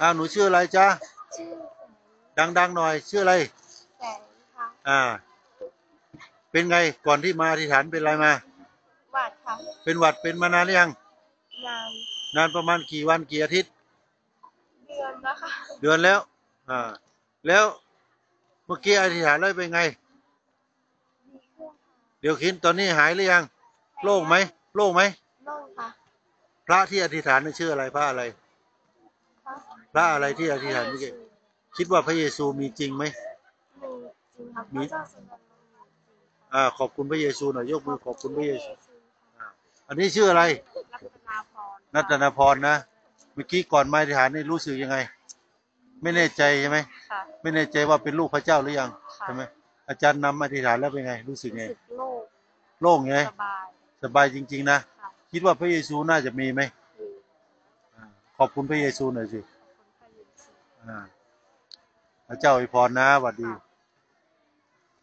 อ่าหนูชื่ออะไรจ๊ะชื่อดังๆหน่อย ชื่ออะไรแสงค่ะอ่า เป็นไงก่อนที่มาอธิษฐานเป็นอะไรมา หวัดค่ะเป็นหวัดเป็นมานานหรือยัง นานนานประมาณกี่วันกี่อาทิตย์ เดือนแล้วค่ะเดือนแล้ว อ่า แล้วเมื่อกี้อธิษฐานแล้วเป็นไง ดีขึ้นเดี๋ยวคิดตอนนี้หายหรือยัง โล่งไหมโล่งไหม โล่งค่ะ พระที่อธิษฐานนี่ชื่ออะไรพระอะไรค่ะ พระอะไรที่อธิษฐานเมื่อกี้คิดว่าพระเยซูมีจริงไหมมีจริงครับมีพระเจ้าสุวรรณมีจริงครับอ่าขอบคุณพระเยซูหน่อยยกมือขอบคุณพระเยซูค่ะอันนี้ชื่ออะไรรัตนาพรนัตนาพรนะเมื่อกี้ก่อนมาอธิษฐานนี่รู้สึกยังไง ไม่แน่ใจใช่ไหมค่ะไม่แน่ใจว่าเป็นลูกพระเจ้าหรือยังค่ะใช่ไหมอาจารย์นำอธิษฐานแล้วเป็นไง รู้สึกไงรู้สึกโล่งโล่งไงสบายสบายจริง ๆนะค่ะคิดว่าพระเยซูน่าจะมีไหมมีอ่า ขอบคุณพระเยซูหน่อยสิขอบคุณพระเยซูอ่าพระเจ้าอวยพรนะหวัดดี